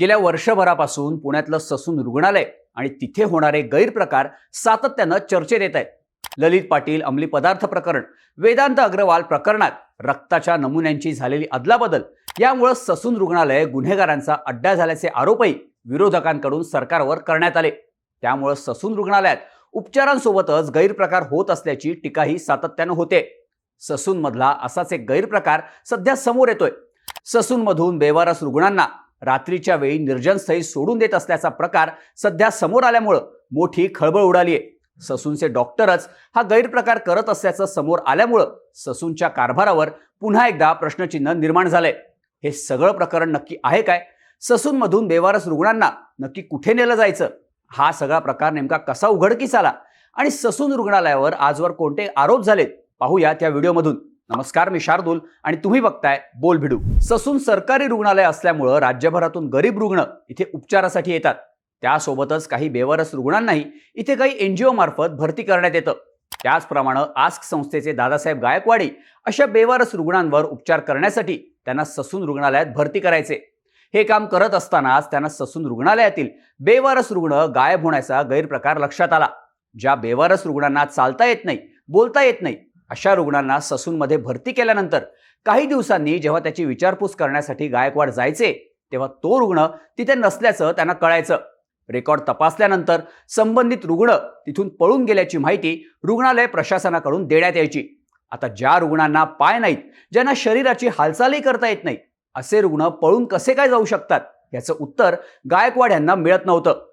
गेल्या वर्षभरापासून पुण्यातलं ससून रुग्णालय आणि तिथे होणारे गैरप्रकार सातत्यानं चर्चेत येत आहेत. ललित पाटील अंमली पदार्थ प्रकरण वेदांत अग्रवाल प्रकरणात रक्ताच्या नमुन्यांची झालेली अदलाबदल यामुळं ससून रुग्णालय गुन्हेगारांचा अड्डा झाल्याचे आरोपही विरोधकांकडून सरकारवर करण्यात आले. त्यामुळं ससून रुग्णालयात उपचारांसोबतच गैरप्रकार होत असल्याची टीकाही सातत्यानं होते. ससूनमधला असाच एक गैरप्रकार सध्या समोर येतोय. ससूनमधून बेवारस रुग्णांना रात्रीच्या वेळी निर्जनस्थळी सोडून देत असल्याचा प्रकार सध्या समोर आल्यामुळं मोठी खळबळ उडाली आहे ससूनचे डॉक्टरच हा गैरप्रकार करत असल्याचं समोर आल्यामुळं ससूनच्या कारभारावर पुन्हा एकदा प्रश्नचिन्ह निर्माण झालंय. हे सगळं प्रकरण नक्की आहे काय? ससूनमधून बेवारस रुग्णांना नक्की कुठे नेलं जायचं? हा सगळा प्रकार नेमका कसा उघडकीस आला? आणि ससून रुग्णालयावर आजवर कोणते आरोप झालेत? पाहूया त्या व्हिडिओमधून. नमस्कार मी शार्दूल आणि तुम्ही बघताय बोल भिडू. ससून सरकारी रुग्णालय असल्यामुळं राज्यभरातून गरीब रुग्ण इथे उपचारासाठी येतात. त्यासोबतच काही बेवारस रुग्णांनाही इथे काही एनजीओ मार्फत भरती करण्यात येतं. त्याचप्रमाणे आस्क संस्थेचे दादासाहेब गायकवाडी अशा बेवारस रुग्णांवर उपचार करण्यासाठी त्यांना ससून रुग्णालयात भरती करायचे. हे काम करत असतानाच त्यांना ससून रुग्णालयातील बेवारस रुग्ण गायब होण्याचा गैरप्रकार लक्षात आला. ज्या बेवारस रुग्णांना चालता येत नाही बोलता येत नाही अशा रुग्णांना ससूनमध्ये भरती केल्यानंतर काही दिवसांनी जेव्हा त्याची विचारपूस करण्यासाठी गायकवाड जायचे तेव्हा तो रुग्ण तिथे नसल्याचं त्यांना कळायचं. रेकॉर्ड तपासल्यानंतर संबंधित रुग्ण तिथून पळून गेल्याची माहिती रुग्णालय प्रशासनाकडून देण्यात यायची. आता ज्या रुग्णांना पाय नाहीत ज्यांना शरीराची हालचालही करता येत नाही असे रुग्ण पळून कसे काय जाऊ शकतात? याचं उत्तर गायकवाड यांना मिळत नव्हतं.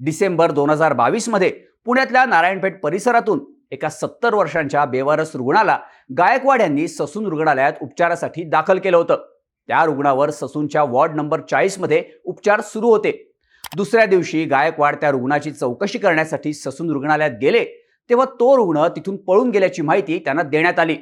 डिसेंबर दोन हजार बावीसमध्ये पुण्यातल्या नारायणपेठ परिसरातून एका सत्तर वर्षांच्या बेवारस रुग्णाला गायकवाड यांनी ससून रुग्णालयात उपचारासाठी दाखल केलं होतं. त्या रुग्णावर ससूनच्या वॉर्ड नंबर चाळीसमध्ये उपचार सुरू होते. दुसऱ्या दिवशी गायकवाड त्या रुग्णाची चौकशी करण्यासाठी ससून रुग्णालयात गेले तेव्हा तो रुग्ण तिथून पळून गेल्याची माहिती त्यांना देण्यात आली.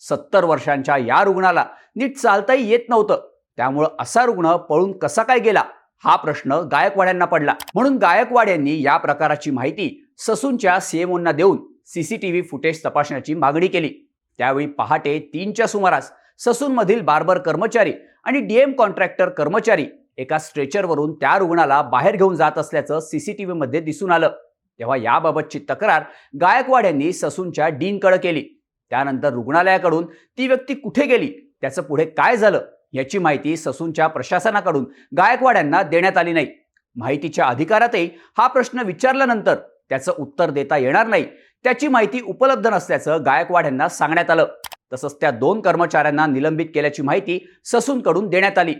सत्तर वर्षांच्या या रुग्णाला नीट चालताही येत नव्हतं. त्यामुळं असा रुग्ण पळून कसा काय गेला हा प्रश्न गायकवाड यांना पडला. म्हणून गायकवाड यांनी या प्रकाराची माहिती ससूनच्या सीएमओंना देऊन सीसीटीव्ही फुटेज तपासण्याची मागणी केली. त्यावेळी पहाटे तीनच्या सुमारास ससूनमधील बार्बर कर्मचारी आणि डीएम कॉन्ट्रॅक्टर कर्मचारी एका स्ट्रेचरवरून त्या रुग्णाला बाहेर घेऊन जात असल्याचं सीसीटीव्हीमध्ये दिसून आलं. तेव्हा याबाबतची तक्रार गायकवाड यांनी ससूनच्या डीनकडे केली. त्यानंतर रुग्णालयाकडून ती व्यक्ती कुठे गेली त्याचं पुढे काय झालं याची माहिती ससूनच्या प्रशासनाकडून गायकवाड यांना देण्यात आली नाही. माहितीच्या अधिकारातही हा प्रश्न विचारल्यानंतर त्याचं उत्तर देता येणार नाही. त्याची माहिती उपलब्ध नसल्याचं गायकवाड यांना सांगण्यात आलं. तसंच त्या दोन कर्मचाऱ्यांना निलंबित केल्याची माहिती ससूनकडून देण्यात आली.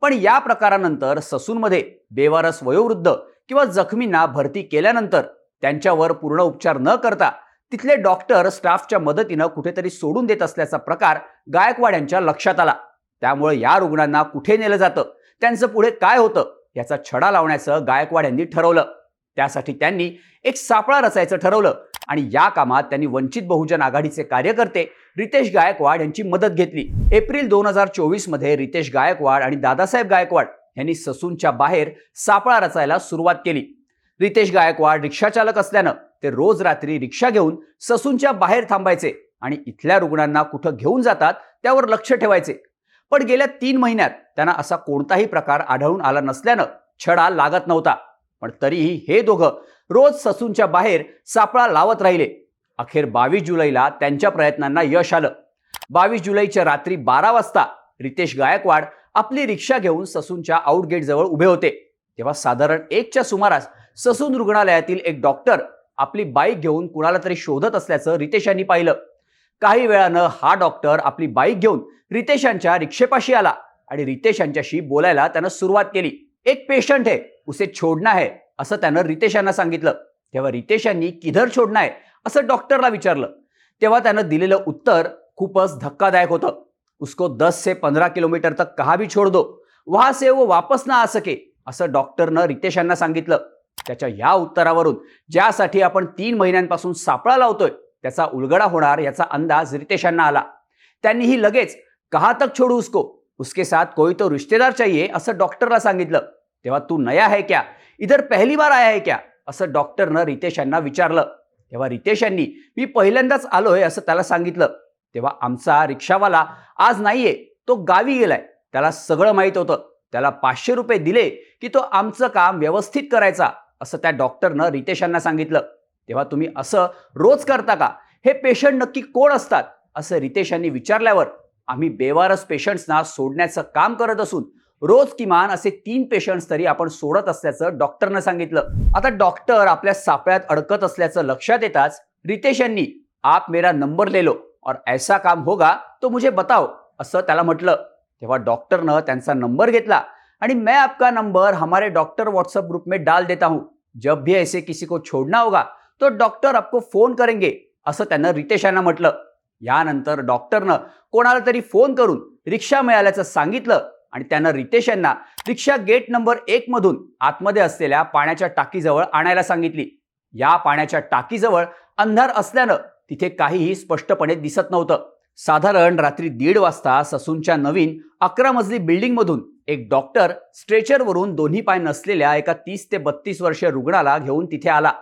पण या प्रकारानंतर ससूनमध्ये बेवारस वयोवृद्ध किंवा जखमींना भरती केल्यानंतर त्यांच्यावर पूर्ण उपचार न करता तिथले डॉक्टर स्टाफच्या मदतीनं कुठेतरी सोडून देत असल्याचा प्रकार गायकवाड यांच्या लक्षात आला. त्यामुळे या रुग्णांना कुठे नेलं जातं? त्यांचं पुढे काय होतं? याचा छडा लावण्याचं गायकवाड यांनी ठरवलं. त्यासाठी त्यांनी एक सापळा रचायचं ठरवलं. आणि या कामात त्यांनी वंचित बहुजन आघाडीचे कार्यकर्ते रितेश गायकवाड यांची मदत घेतली. एप्रिल दोन हजार चोवीसमध्ये रितेश गायकवाड आणि दादासाहेब गायकवाड यांनी ससूनच्या बाहेर सापळा रचायला सुरुवात केली. रितेश गायकवाड रिक्षाचालक असल्यानं ते रोज रात्री रिक्षा घेऊन ससूनच्या बाहेर थांबायचे आणि इथल्या रुग्णांना कुठं घेऊन जातात त्यावर लक्ष ठेवायचे. पण गेल्या तीन महिन्यात त्यांना असा कोणताही प्रकार आढळून आला नसल्यानं छडा लागत नव्हता. पण तरीही हे दोघं रोज ससूनच्या बाहेर सापळा लावत राहिले. अखेर बावीस जुलैला त्यांच्या प्रयत्नांना यश आलं. बावीस जुलैच्या रात्री बारा वाजता रितेश गायकवाड आपली रिक्षा घेऊन ससूनच्या आउटगेटजवळ उभे होते. तेव्हा साधारण एकच्या सुमारास ससून रुग्णालयातील एक डॉक्टर आपली बाईक घेऊन कुणाला तरी शोधत असल्याचं रितेश यांनी पाहिलं. काही वेळानं हा डॉक्टर आपली बाईक घेऊन रितेशांच्या रिक्षेपाशी आला आणि रितेश यांच्याशी बोलायला त्यानं सुरुवात केली. एक पेशंट आहे. उसे छोडना है असं त्यानं रितेश यांना सांगितलं. तेव्हा रितेश यांनी किधर छोडना आहे असं डॉक्टरला विचारलं. तेव्हा त्यानं दिलेलं उत्तर खूपच धक्कादायक होतं. उसको दस से पंधरा किलोमीटर तक कहा भी छोड़ दो वहा से वो वापस ना आ सके असं डॉक्टरनं रितेश यांना सांगितलं. त्याच्या या उत्तरावरून ज्यासाठी आपण तीन महिन्यांपासून सापळा लावतोय त्याचा उलगडा होणार याचा अंदाज रितेश यांना आला. त्यांनीही लगेच कहा तक छोडू उसको? उसके साथ कोई तो रिश्तेदार चाहिए असं डॉक्टरला सांगितलं. तेव्हा तू नया है क्या? इधर पहिली बार आया है क्या? असं डॉक्टरनं रितेश यांना विचारलं. तेव्हा रितेश यांनी मी पहिल्यांदाच आलो आहे असं त्याला सांगितलं. तेव्हा आमचा रिक्षावाला आज नाहीये तो गावी गेलाय. त्याला सगळं माहीत होतं. त्याला पाचशे रुपये दिले की तो आमचं काम व्यवस्थित करायचा असं त्या डॉक्टरनं रितेशांना सांगितलं. तेव्हा तुम्ही असं रोज करता का? हे पेशंट नक्की कोण असतात? असं रितेशांनी विचारल्यावर आम्ही बेवारस पेशंट्सना सोडण्याचं काम करत असून रोज किमान असे तीन पेशंट्स तरी आपण सोडत असल्याचं डॉक्टरनं सांगितलं. आता डॉक्टर आपल्या सापळ्यात अडकत असल्याचं लक्षात येताच रितेश यांनी आप मेरा नंबर ले लो. और ऐसा काम होगा तो मुझे बताओ असं त्याला म्हटलं. तेव्हा डॉक्टरनं त्यांचा नंबर घेतला. आणि मैं आपका नंबर हमारे डॉक्टर व्हाट्सएप ग्रुप में डाल देता हूं. जब भी ऐसे किसी को छोड़ना होगा तो डॉक्टर आपको फोन करेंगे असं त्यांना रितेश यांना म्हटलं. यानंतर डॉक्टरनं कोणाला तरी फोन करून रिक्षा मिळाल्याचं सांगितलं. आणि त्यांना रितेश यांना रिक्षा गेट नंबर एक मधून आतमध्ये असलेल्या पाण्याच्या टाकीजवळ आणायला सांगितली. या पाण्याच्या टाकीजवळ अंधार असल्यानं तिथे काहीही स्पष्टपणे दिसत नव्हतं. साधारण रात्री दीड वाजता ससूनच्या नवीन अकरा मजली बिल्डिंगमधून एक डॉक्टर स्ट्रेचरवरून दोन्ही पाय नसलेल्या एका तीस ते बत्तीस वर्षीय रुग्णाला घेऊन तिथे आला.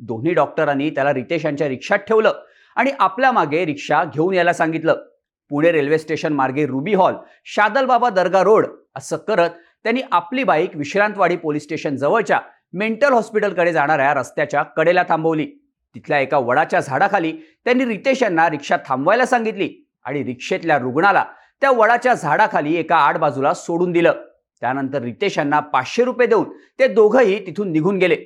दोन्ही डॉक्टरांनी त्याला रितेश यांच्या रिक्षात ठेवलं आणि आपल्या मागे रिक्षा घेऊन यायला सांगितलं. पुणे रेल्वे स्टेशन मार्गे Ruby Hall Shadalbaba Dargah road असं करत त्यांनी आपली बाईक विश्रांतवाडी पोलीस स्टेशन जवळच्या मेंटल हॉस्पिटलकडे जाणाऱ्या रस्त्याच्या कडेला थांबवली. तिथल्या एका वडाच्या झाडाखाली त्यांनी रितेश यांना रिक्षा थांबवायला सांगितली आणि रिक्षेतल्या रुग्णाला त्या वडाच्या झाडाखाली एका आडबाजूला सोडून दिलं. त्यानंतर रितेश यांना पाचशे रुपये देऊन ते दोघंही तिथून निघून गेले.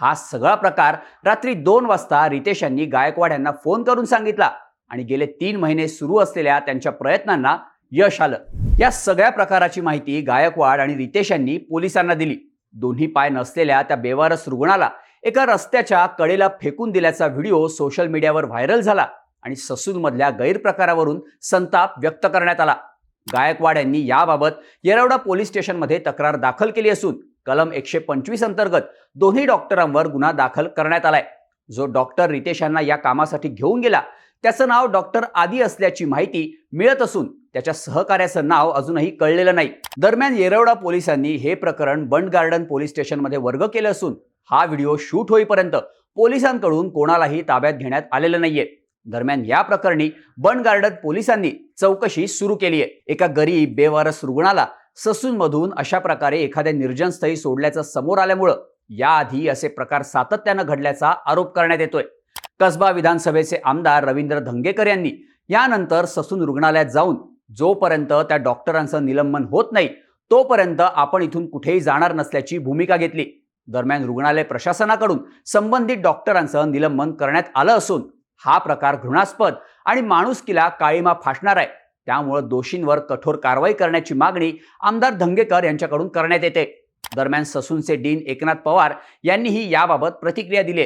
हा सगळा प्रकार रात्री दोन वाजता रितेश यांनी गायकवाड यांना फोन करून सांगितला. आणि गेले तीन महिने सुरू असलेल्या त्यांच्या प्रयत्नांना यश आलं. या सगळ्या प्रकाराची माहिती गायकवाड आणि रितेश यांनी पोलिसांना दिली. दोन्ही पाय नसलेल्या त्या बेवारस रुग्णाला एका रस्त्याच्या कडेला फेकून दिल्याचा व्हिडिओ सोशल मीडियावर व्हायरल झाला आणि ससूनमधल्या गैरप्रकारावरून संताप व्यक्त करण्यात आला. गायकवाड यांनी याबाबत येरवडा पोलीस स्टेशनमध्ये तक्रार दाखल केली असून कलम एकशे पंचवीस अंतर्गत दोन्ही डॉक्टरांवर गुन्हा दाखल करण्यात आलाय. जो डॉक्टर रितेश यांना या कामासाठी घेऊन गेला त्याचं नाव डॉक्टर आदी असल्याची माहिती मिळत असून त्याच्या सहकार्याचं नाव अजूनही कळलेलं नाही. दरम्यान येरवडा पोलिसांनी हे प्रकरण बंड गार्डन पोलीस स्टेशनमध्ये वर्ग केलं असून हा व्हिडिओ शूट होईपर्यंत पोलिसांकडून कोणालाही ताब्यात घेण्यात आलेलं नाहीये. दरम्यान या प्रकरणी बंड गार्डन पोलिसांनी चौकशी सुरू केली आहे एका गरीब बेवारस रुग्णाला ससूनमधून अशा प्रकारे एखाद्या निर्जन स्थळी सोडल्याचं समोर आल्यामुळं याआधी असे प्रकार सातत्यानं घडल्याचा आरोप करण्यात येतोय. कसबा विधानसभेचे आमदार रवींद्र धंगेकर यांनी. यानंतर ससून रुग्णालयात जाऊन जोपर्यंत त्या डॉक्टरांचं निलंबन होत नाही तोपर्यंत आपण इथून कुठेही जाणार नसल्याची भूमिका घेतली. दरम्यान रुग्णालय प्रशासनाकडून संबंधित डॉक्टरांचं निलंबन करण्यात आलं असून हा प्रकार घृणास्पद आणि माणुसकीला काळीमा फासणार आहे. त्यामुळे दोषींवर कठोर कारवाई करण्याची मागणी आमदार धंगेकर यांच्याकडून करण्यात येते. दरम्यान ससूनचे डीन एकनाथ पवार यांनीही याबाबत प्रतिक्रिया दिली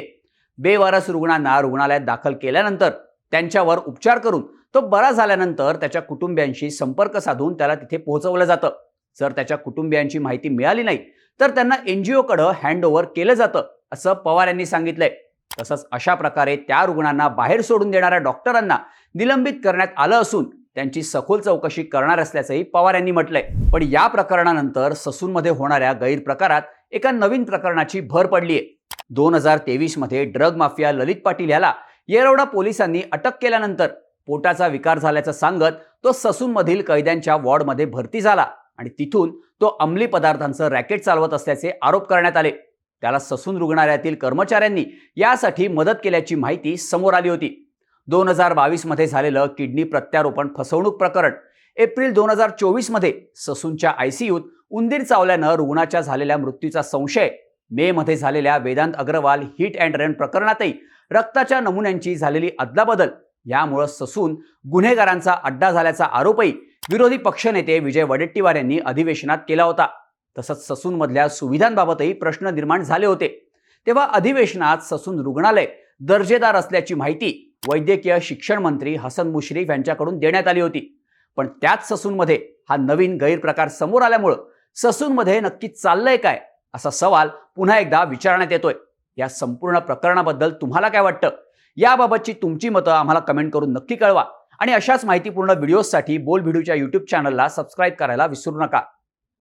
बेवारस रुग्णांना रुग्णालयात दाखल केल्यानंतर त्यांच्यावर उपचार करून तो बरा झाल्यानंतर त्याच्या कुटुंबियांशी संपर्क साधून त्याला तिथे पोहोचवलं जातं. जर त्याच्या कुटुंबियांची माहिती मिळाली नाही तर त्यांना एनजीओकडं हँडओव्हर केलं जातं असं पवार यांनी सांगितलंय. तसंच अशा प्रकारे त्या रुग्णांना बाहेर सोडून देणाऱ्या डॉक्टरांना निलंबित करण्यात आलं असून त्यांची सखोल चौकशी करणार असल्याचंही पवार यांनी म्हटलंय. पण या प्रकरणानंतर ससूनमध्ये होणाऱ्या गैरप्रकारात एका नवीन प्रकरणाची भर पडली आहे दोन हजार तेवीसमध्ये ड्रग माफिया ललित पाटील याला येरवडा पोलिसांनी अटक केल्यानंतर पोटाचा विकार झाल्याचं सांगत तो ससूनमधील कैद्यांच्या वॉर्डमध्ये भरती झाला आणि तिथून तो अंमली पदार्थांचं रॅकेट चालवत असल्याचे आरोप करण्यात आले. त्याला ससून रुग्णालयातील कर्मचाऱ्यांनी यासाठी मदत केल्याची माहिती समोर आली होती. दोन हजार बावीसमध्ये झालेलं किडनी प्रत्यारोपण फसवणूक प्रकरण. एप्रिल दोन हजार चोवीसमध्ये ससूनच्या आयसीयूत उंदीर चावल्यानं रुग्णाच्या झालेल्या मृत्यूचा संशय मे मध्ये झालेल्या Vedant Agarwal hit and run प्रकरणातही रक्ताच्या नमुन्यांची झालेली अदलाबदल यामुळं ससून गुन्हेगारांचा अड्डा झाल्याचा आरोपही विरोधी पक्षनेते विजय वडेट्टीवार यांनी अधिवेशनात केला होता. तसंच ससूनमधल्या सुविधांबाबतही प्रश्न निर्माण झाले होते. तेव्हा अधिवेशनात ससून रुग्णालय दर्जेदार असल्याची माहिती वैद्यकीय शिक्षण मंत्री हसन मुश्रीफ यांच्याकडून देण्यात आली होती. पण त्याच ससूनमध्ये हा नवीन गैरप्रकार समोर आल्यामुळं ससूनमध्ये नक्की चाललंय काय? असा सवाल पुन्हा एकदा विचारण्यात येतोय. या संपूर्ण प्रकरणाबद्दल तुम्हाला काय वाटतं? याबाबतची तुमची मतं आम्हाला कमेंट करून नक्की कळवा. आणि अशाच माहितीपूर्ण व्हिडिओजसाठी बोल व्हिडिओच्या यूट्यूब चॅनलला सबस्क्राईब करायला विसरू नका.